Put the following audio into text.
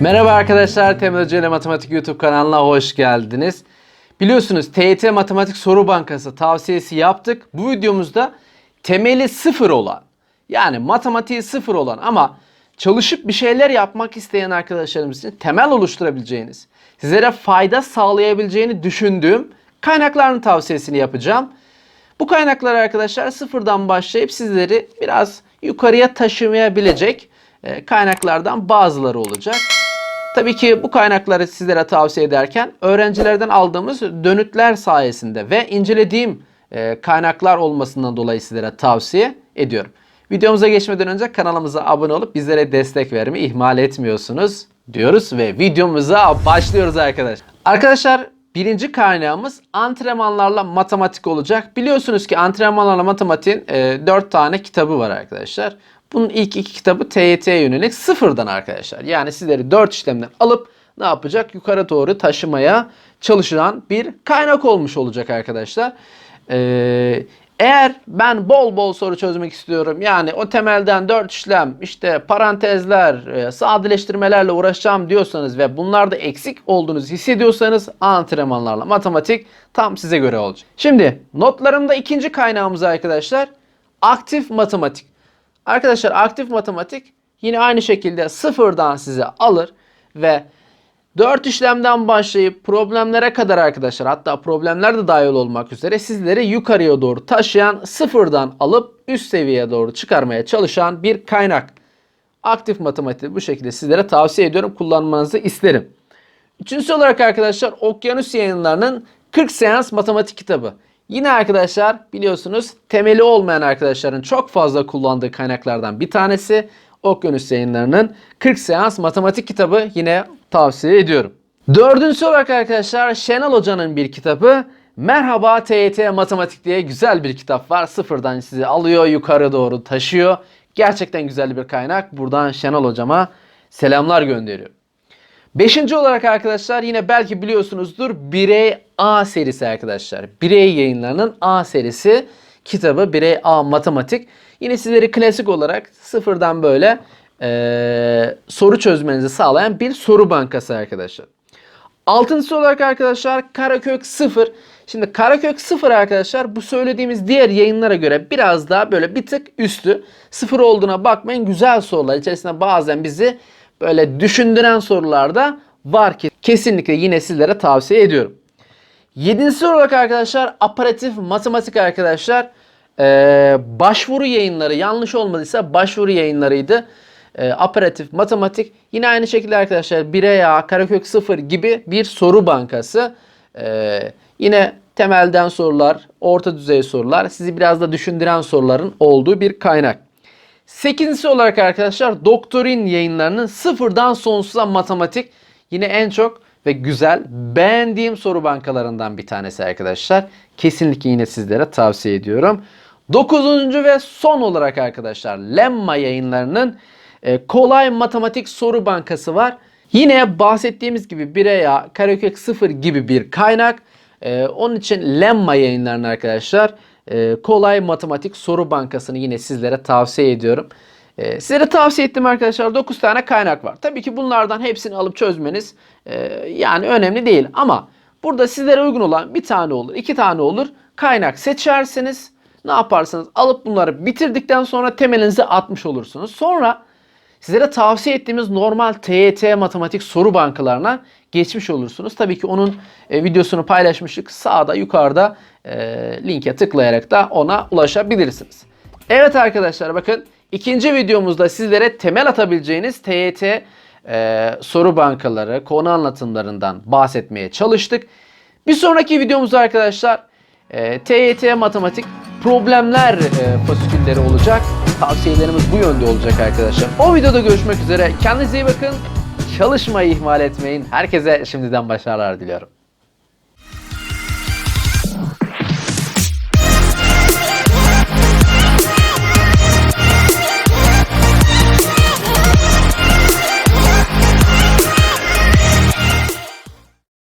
Merhaba arkadaşlar, Temel Hoca Matematik YouTube kanalına hoş geldiniz. Biliyorsunuz TYT Matematik Soru Bankası tavsiyesi yaptık. Bu videomuzda temeli sıfır olan, yani matematiği sıfır olan ama çalışıp bir şeyler yapmak isteyen arkadaşlarımız için temel oluşturabileceğiniz, sizlere fayda sağlayabileceğini düşündüğüm kaynakların tavsiyesini yapacağım. Bu kaynaklar arkadaşlar sıfırdan başlayıp sizleri biraz yukarıya taşımayabilecek e, kaynaklardan bazıları olacak. Tabii ki bu kaynakları sizlere tavsiye ederken öğrencilerden aldığımız dönütler sayesinde ve incelediğim e, kaynaklar olmasından dolayı sizlere tavsiye ediyorum. Videomuza geçmeden önce kanalımıza abone olup bizlere destek vermeyi ihmal etmiyorsunuz diyoruz ve videomuza başlıyoruz arkadaşlar. Arkadaşlar birinci kaynağımız antrenmanlarla matematik olacak. Biliyorsunuz ki antrenmanlarla matematiğin e, 4 tane kitabı var arkadaşlar. Bunun ilk iki kitabı TYT'ye yönelik sıfırdan arkadaşlar. Yani sizleri 4 işlemden alıp ne yapacak? Yukarı doğru taşımaya çalışan bir kaynak olmuş olacak arkadaşlar. Ee, eğer ben bol bol soru çözmek istiyorum yani o temelden 4 işlem işte parantezler e, sadeleştirmelerle uğraşacağım diyorsanız ve bunlarda eksik olduğunuzu hissediyorsanız antrenmanlarla matematik tam size göre olacak. Şimdi notlarımda ikinci kaynağımız arkadaşlar aktif matematik. Arkadaşlar aktif matematik yine aynı şekilde sıfırdan size alır ve 4 işlemden başlayıp problemlere kadar arkadaşlar hatta problemler de dahil olmak üzere sizleri yukarıya doğru taşıyan sıfırdan alıp üst seviyeye doğru çıkarmaya çalışan bir kaynak. Aktif matematik bu şekilde sizlere tavsiye ediyorum kullanmanızı isterim. Üçüncüsü olarak arkadaşlar Okyanus yayınlarının 40 seans matematik kitabı. Yine arkadaşlar biliyorsunuz temeli olmayan arkadaşların çok fazla kullandığı kaynaklardan bir tanesi. Okyanus yayınlarının 40 seans matematik kitabı yine tavsiye ediyorum. Dördüncüsü olarak arkadaşlar Şenol Hoca'nın bir kitabı Merhaba TYT Matematik diye güzel bir kitap var. Sıfırdan sizi alıyor yukarı doğru taşıyor. Gerçekten güzel bir kaynak. Buradan Şenol Hocama selamlar gönderiyorum. Beşinci olarak arkadaşlar yine belki biliyorsunuzdur Birey A serisi arkadaşlar. Birey yayınlarının A serisi kitabı Birey A Matematik. Yine sizleri klasik olarak sıfırdan böyle eee, soru çözmenizi sağlayan bir soru bankası arkadaşlar. Altıncısı olarak arkadaşlar Karakök 0. Şimdi Karakök 0 arkadaşlar bu söylediğimiz diğer yayınlara göre biraz daha böyle bir tık üstü. Sıfır olduğuna bakmayın güzel sorular içerisinde bazen bizi böyle düşündüren sorular da var ki kesinlikle yine sizlere tavsiye ediyorum. Yedincisi olarak arkadaşlar aparatif matematik arkadaşlar. Ee, başvuru yayınları yanlış olmadıysa başvuru yayınlarıydı. Ee, aparatif matematik yine aynı şekilde arkadaşlar birey A, karekök 0 gibi bir soru bankası. Ee, yine temelden sorular, orta düzey sorular, sizi biraz da düşündüren soruların olduğu bir kaynak. Sekincisi olarak arkadaşlar Doktorin yayınlarının sıfırdan sonsuza matematik yine en çok ve güzel beğendiğim soru bankalarından bir tanesi arkadaşlar. Kesinlikle yine sizlere tavsiye ediyorum. Dokuzuncu ve son olarak arkadaşlar Lemma yayınlarının e, kolay matematik soru bankası var. Yine bahsettiğimiz gibi birey A, karekök 0 gibi bir kaynak. E, onun için Lemma yayınlarının arkadaşlar e, kolay matematik soru bankasını yine sizlere tavsiye ediyorum. E, sizlere tavsiye ettim arkadaşlar 9 tane kaynak var. Tabii ki bunlardan hepsini alıp çözmeniz e, yani önemli değil ama burada sizlere uygun olan bir tane olur, iki tane olur. Kaynak seçersiniz. Ne yaparsınız? Alıp bunları bitirdikten sonra temelinizi atmış olursunuz. Sonra Sizlere tavsiye ettiğimiz normal TYT matematik soru bankalarına geçmiş olursunuz. Tabii ki onun e, videosunu paylaşmıştık. Sağda yukarıda e, linke tıklayarak da ona ulaşabilirsiniz. Evet arkadaşlar bakın ikinci videomuzda sizlere temel atabileceğiniz TYT e, soru bankaları, konu anlatımlarından bahsetmeye çalıştık. Bir sonraki videomuzda arkadaşlar e, TYT matematik problemler e, fasikülleri olacak. Tavsiyelerimiz bu yönde olacak arkadaşlar. O videoda görüşmek üzere. Kendinize iyi bakın. Çalışmayı ihmal etmeyin. Herkese şimdiden başarılar diliyorum.